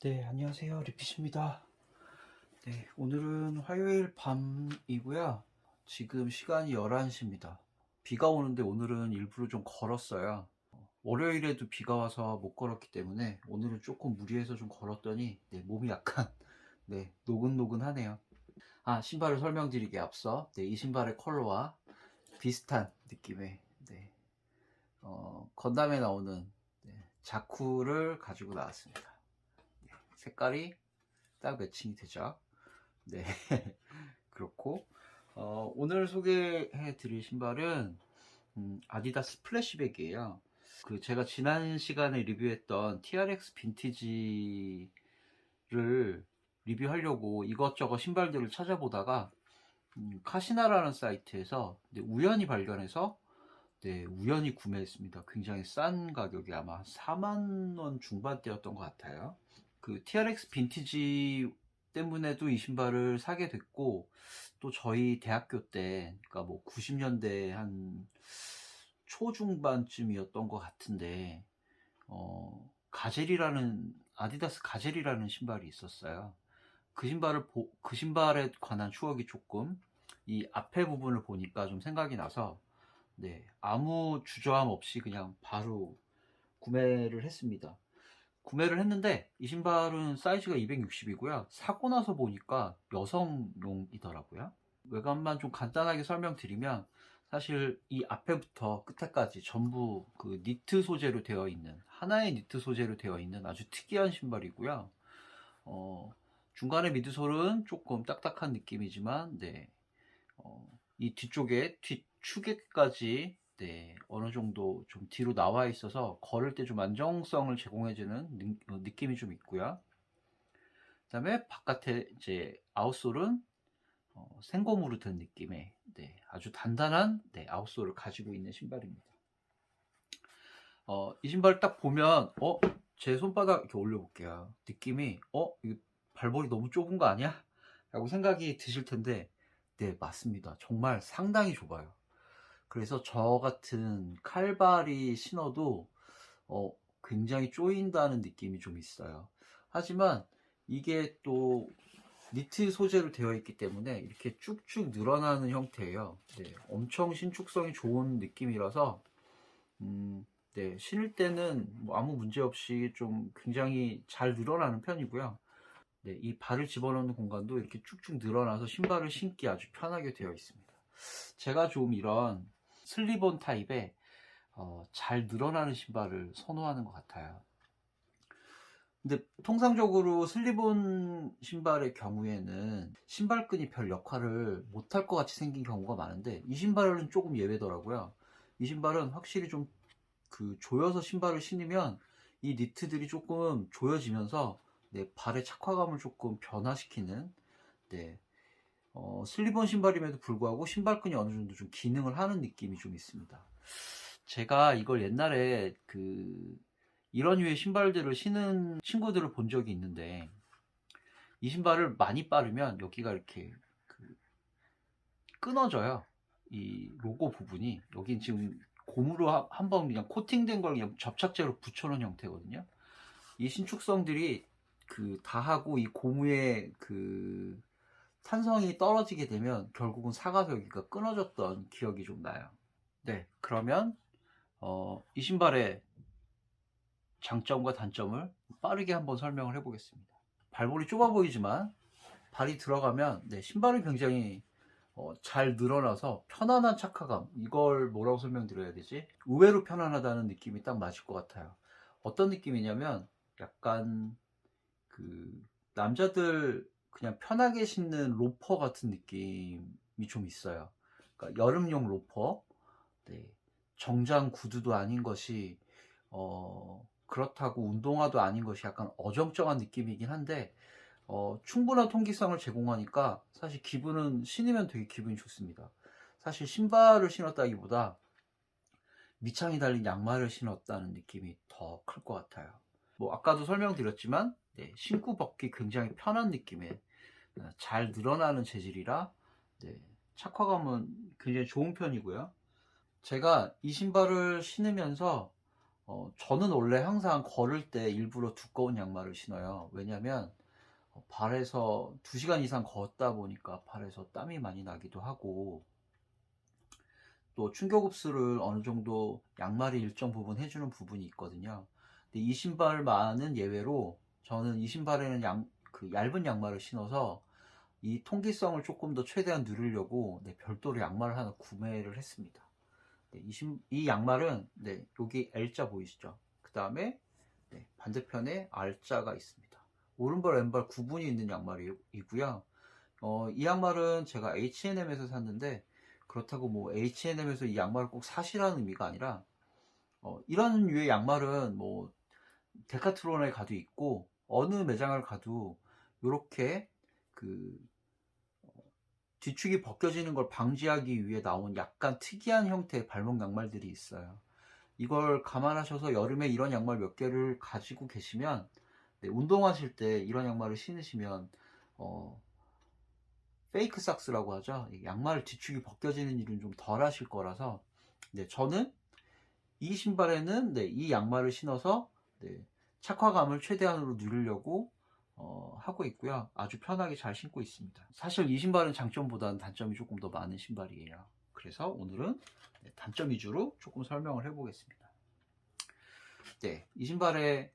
네, 안녕하세요. 리피십니다. 네, 오늘은 화요일 밤이고요. 지금 시간이 11시입니다. 비가 오는데 오늘은 일부러 좀 걸었어요. 월요일에도 비가 와서 못 걸었기 때문에 오늘은 조금 무리해서 좀 걸었더니 네, 몸이 약간 네, 노근노근하네요. 아, 신발을 설명드리기에 앞서 네, 이 신발의 컬러와 비슷한 느낌의 네, 어, 건담에 나오는 네, 자쿠를 가지고 나왔습니다. 네, 색깔이 딱 매칭이 되죠. 네, 그렇고 어, 오늘 소개해 드릴 신발은 음, 아디다스 플래시백이에요. 그 제가 지난 시간에 리뷰했던 TRX 빈티지를 리뷰하려고 이것저것 신발들을 찾아보다가 음, 카시나라는 사이트에서 네, 우연히 발견해서 네, 우연히 구매했습니다. 굉장히 싼 가격이 아마 4만 원 중반대였던 것 같아요. 그 TRX 빈티지 때문에도 이 신발을 사게 됐고 또 저희 대학교 때 그러니까 뭐 90년대 한 초중반쯤이었던 것 같은데 어 가젤이라는 아디다스 가젤이라는 신발이 있었어요. 그 신발을 보, 그 신발에 관한 추억이 조금 이 앞에 부분을 보니까 좀 생각이 나서 네 아무 주저함 없이 그냥 바로 구매를 했습니다. 구매를 했는데 이 신발은 사이즈가 260이고요. 사고 나서 보니까 여성용이더라고요. 외관만 좀 간단하게 설명드리면 사실 이 앞에부터 끝에까지 전부 그 니트 소재로 되어 있는 하나의 니트 소재로 되어 있는 아주 특이한 신발이고요. 어, 중간에 미드솔은 조금 딱딱한 느낌이지만 네, 어, 이 뒤쪽에 뒷축에까지 네, 어느 정도 좀 뒤로 나와 있어서 걸을 때 좀 안정성을 제공해주는 느, 어, 느낌이 좀 있고요. 그 다음에 바깥에 이제 아웃솔은 어, 생고무로 든 느낌의 네, 아주 단단한 네, 아웃솔을 가지고 있는 신발입니다. 어, 이 신발 딱 보면 어, 제 손바닥 이렇게 올려볼게요. 느낌이 어, 이 발볼이 너무 좁은 거 아니야? 라고 생각이 드실 텐데 네, 맞습니다. 정말 상당히 좁아요. 그래서 저 같은 칼발이 신어도 어, 굉장히 쪼인다는 느낌이 좀 있어요. 하지만 이게 또 니트 소재로 되어 있기 때문에 이렇게 쭉쭉 늘어나는 형태예요. 네, 엄청 신축성이 좋은 느낌이라서 음, 네, 신을 때는 뭐 아무 문제 없이 좀 굉장히 잘 늘어나는 편이고요. 네, 이 발을 집어넣는 공간도 이렇게 쭉쭉 늘어나서 신발을 신기 아주 편하게 되어 있습니다. 제가 좀 이런 슬리본 타입의 어, 잘 늘어나는 신발을 선호하는 것 같아요. 근데 통상적으로 슬리본 신발의 경우에는 신발끈이 별 역할을 못할 것 같이 생긴 경우가 많은데 이 신발은 조금 예외더라고요. 이 신발은 확실히 좀 그 조여서 신발을 신으면 이 니트들이 조금 조여지면서 내 발의 착화감을 조금 변화시키는 네, 어, 슬리본 신발임에도 불구하고 신발끈이 어느 정도 좀 기능을 하는 느낌이 좀 있습니다. 제가 이걸 옛날에 그 이런 류의 신발들을 신은 친구들을 본 적이 있는데 이 신발을 많이 빠르면 여기가 이렇게 그 끊어져요. 이 로고 부분이 여긴 지금 고무로 한 번 그냥 코팅된 걸 그냥 접착제로 붙여놓은 형태거든요. 이 신축성들이 그 다하고 이 고무의 그 탄성이 떨어지게 되면 결국은 사각 여기가 끊어졌던 기억이 좀 나요. 네, 그러면 어, 이 신발의 장점과 단점을 빠르게 한번 설명을 해보겠습니다. 발볼이 좁아 보이지만 발이 들어가면 네, 신발이 굉장히 어, 잘 늘어나서 편안한 착화감 이걸 뭐라고 설명드려야 되지? 의외로 편안하다는 느낌이 딱 맞을 것 같아요. 어떤 느낌이냐면 약간 그 남자들 그냥 편하게 신는 로퍼 같은 느낌이 좀 있어요. 그러니까 여름용 로퍼, 네, 정장 구두도 아닌 것이 어, 그렇다고 운동화도 아닌 것이 약간 어정쩡한 느낌이긴 한데 어, 충분한 통기성을 제공하니까 사실 기분은 신으면 되게 기분이 좋습니다. 사실 신발을 신었다기보다 밑창이 달린 양말을 신었다는 느낌이 더 클 것 같아요. 뭐 아까도 설명드렸지만 네, 신고 벗기 굉장히 편한 느낌의 어, 잘 늘어나는 재질이라 네, 착화감은 굉장히 좋은 편이고요. 제가 이 신발을 신으면서 어, 저는 원래 항상 걸을 때 일부러 두꺼운 양말을 신어요. 왜냐면 어, 발에서 2시간 이상 걷다 보니까 발에서 땀이 많이 나기도 하고 또 충격 흡수를 어느 정도 양말이 일정 부분 해주는 부분이 있거든요. 근데 이 신발만은 예외로 저는 이 신발에는 양, 그 얇은 양말을 신어서 이 통기성을 조금 더 최대한 누리려고 네, 별도로 양말을 하나 구매를 했습니다. 네, 이, 신, 이 양말은 네, 여기 L자 보이시죠? 그 다음에 네, 반대편에 R자가 있습니다. 오른발 왼발 구분이 있는 양말이고요. 어, 이 양말은 제가 H&M에서 샀는데 그렇다고 뭐 H&M에서 이 양말을 꼭 사시라는 의미가 아니라 어, 이런 류의 양말은 뭐 데카트론에 가도 있고 어느 매장을 가도 이렇게 그 어, 뒤축이 벗겨지는 걸 방지하기 위해 나온 약간 특이한 형태의 발목 양말들이 있어요. 이걸 감안하셔서 여름에 이런 양말 몇 개를 가지고 계시면 네, 운동하실 때 이런 양말을 신으시면 어, 페이크 삭스라고 하죠. 이 양말 뒤축이 벗겨지는 일은 좀 덜 하실 거라서 네, 저는 이 신발에는 네, 이 양말을 신어서 네, 착화감을 최대한으로 누리려고 어, 하고 있고요. 아주 편하게 잘 신고 있습니다. 사실 이 신발은 장점보다는 단점이 조금 더 많은 신발이에요. 그래서 오늘은 네, 단점 위주로 조금 설명을 해보겠습니다. 네, 이 신발의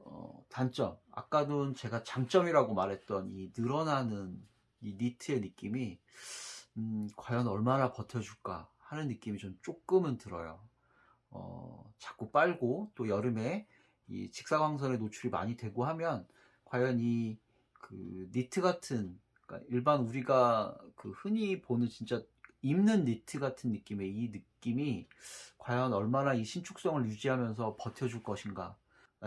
어, 단점, 아까는 제가 장점이라고 말했던 이 늘어나는 이 니트의 느낌이 음, 과연 얼마나 버텨줄까 하는 느낌이 좀 조금은 들어요. 어, 자꾸 빨고 또 여름에 이 직사광선에 노출이 많이 되고 하면 과연 이 그 니트 같은 그러니까 일반 우리가 그 흔히 보는 진짜 입는 니트 같은 느낌의 이 느낌이 과연 얼마나 이 신축성을 유지하면서 버텨줄 것인가.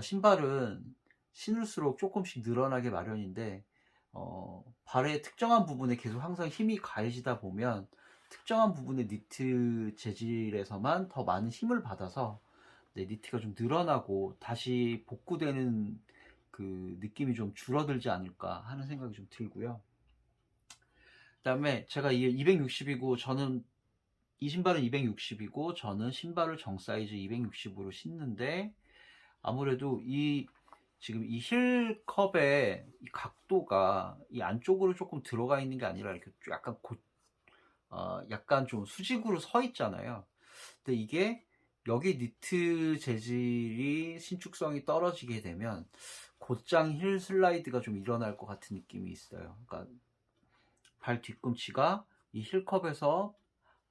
신발은 신을수록 조금씩 늘어나게 마련인데 어, 발의 특정한 부분에 계속 항상 힘이 가해지다 보면 특정한 부분의 니트 재질에서만 더 많은 힘을 받아서 네, 니트가 좀 늘어나고 다시 복구되는 그 느낌이 좀 줄어들지 않을까 하는 생각이 좀 들고요. 그 다음에 제가 이 260이고 저는 이 신발은 260이고 저는 신발을 정 사이즈 260으로 신는데 아무래도 이 지금 이 힐컵의 이 각도가 이 안쪽으로 조금 들어가 있는 게 아니라 이렇게 좀 약간 고, 어, 약간 좀 수직으로 서 있잖아요. 근데 이게 여기 니트 재질이 신축성이 떨어지게 되면 곧장 힐 슬라이드가 좀 일어날 것 같은 느낌이 있어요. 그러니까 발 뒤꿈치가 이 힐컵에서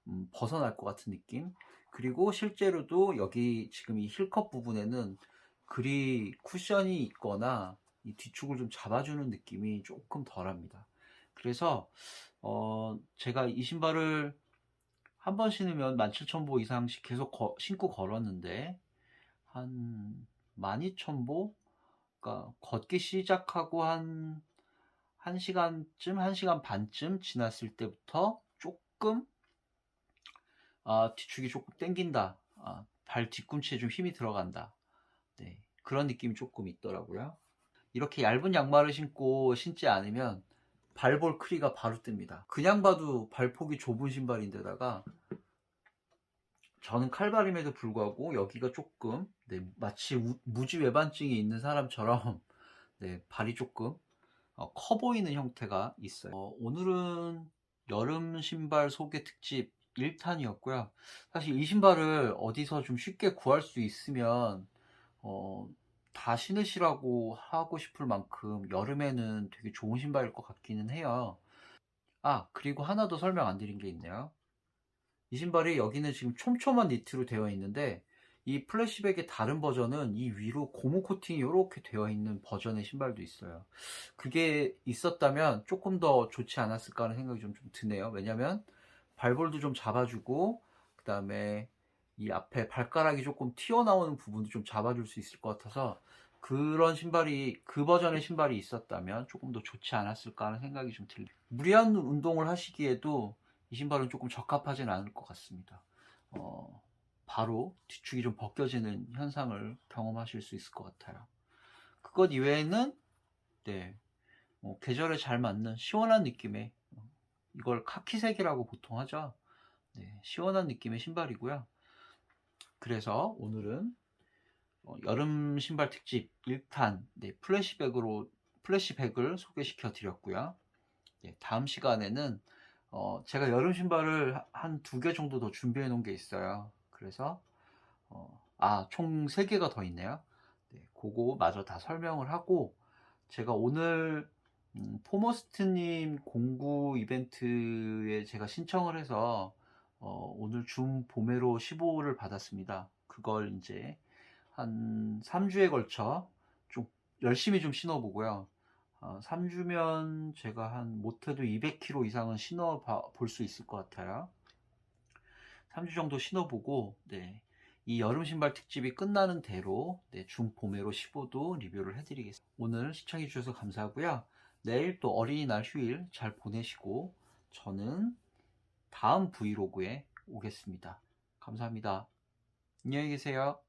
음, 벗어날 것 같은 느낌. 그리고 실제로도 여기 지금 이 힐컵 부분에는 그리 쿠션이 있거나 이 뒤축을 좀 잡아주는 느낌이 조금 덜합니다. 그래서 어 제가 이 신발을 한 번 신으면 17,000보 이상씩 계속 거, 신고 걸었는데 한 12,000보 그러니까 걷기 시작하고 한 1시간쯤, 1시간 반쯤 지났을 때부터 조금 아, 뒤축이 조금 땡긴다. 아, 발 뒤꿈치에 좀 힘이 들어간다. 네, 그런 느낌이 조금 있더라고요. 이렇게 얇은 양말을 신고 신지 않으면 발볼 크리가 바로 뜹니다. 그냥 봐도 발폭이 좁은 신발인데다가 저는 칼발임에도 불구하고 여기가 조금 네, 마치 우, 무지 외반증이 있는 사람처럼 네, 발이 조금 어, 커 보이는 형태가 있어요. 어, 오늘은 여름 신발 소개 특집 1탄이었고요. 사실 이 신발을 어디서 좀 쉽게 구할 수 있으면 어, 다 신으시라고 하고 싶을 만큼 여름에는 되게 좋은 신발일 것 같기는 해요. 아, 그리고 하나 더 설명 안 드린 게 있네요. 이 신발이 여기는 지금 촘촘한 니트로 되어 있는데 이 플래시백의 다른 버전은 이 위로 고무 코팅이 이렇게 되어 있는 버전의 신발도 있어요. 그게 있었다면 조금 더 좋지 않았을까 하는 생각이 좀, 좀 드네요. 왜냐면 발볼도 좀 잡아주고 그 다음에 이 앞에 발가락이 조금 튀어나오는 부분도 좀 잡아줄 수 있을 것 같아서 그런 신발이 그 버전의 신발이 있었다면 조금 더 좋지 않았을까 하는 생각이 좀 들려요. 무리한 운동을 하시기에도 이 신발은 조금 적합하진 않을 것 같습니다. 어, 바로 뒤축이 좀 벗겨지는 현상을 경험하실 수 있을 것 같아요. 그것 이외에는 네, 뭐 계절에 잘 맞는 시원한 느낌의 이걸 카키색이라고 보통 하죠. 네, 시원한 느낌의 신발이고요. 그래서 오늘은 어, 여름 신발 특집 1탄 네, 플래시백으로 플래시백을 소개시켜 드렸고요. 네, 다음 시간에는 어, 제가 여름 신발을 한 두 개 정도 더 준비해 놓은 게 있어요. 그래서 어, 아, 총 3개가 더 있네요. 네, 그거 마저 다 설명을 하고 제가 오늘 음, 포머스트님 공구 이벤트에 제가 신청을 해서 어, 오늘 줌 봄에로 15를 받았습니다. 그걸 이제 한 3주에 걸쳐 좀 열심히 좀 신어보고요. 어, 3주면 제가 한 못해도 200km 이상은 신어 볼 수 있을 것 같아요. 3주 정도 신어보고, 네. 이 여름 신발 특집이 끝나는 대로, 네, 중 봄에로 15도 리뷰를 해드리겠습니다. 오늘 시청해주셔서 감사하고요. 내일 또 어린이날 휴일 잘 보내시고, 저는 다음 브이로그에 오겠습니다. 감사합니다. 안녕히 계세요.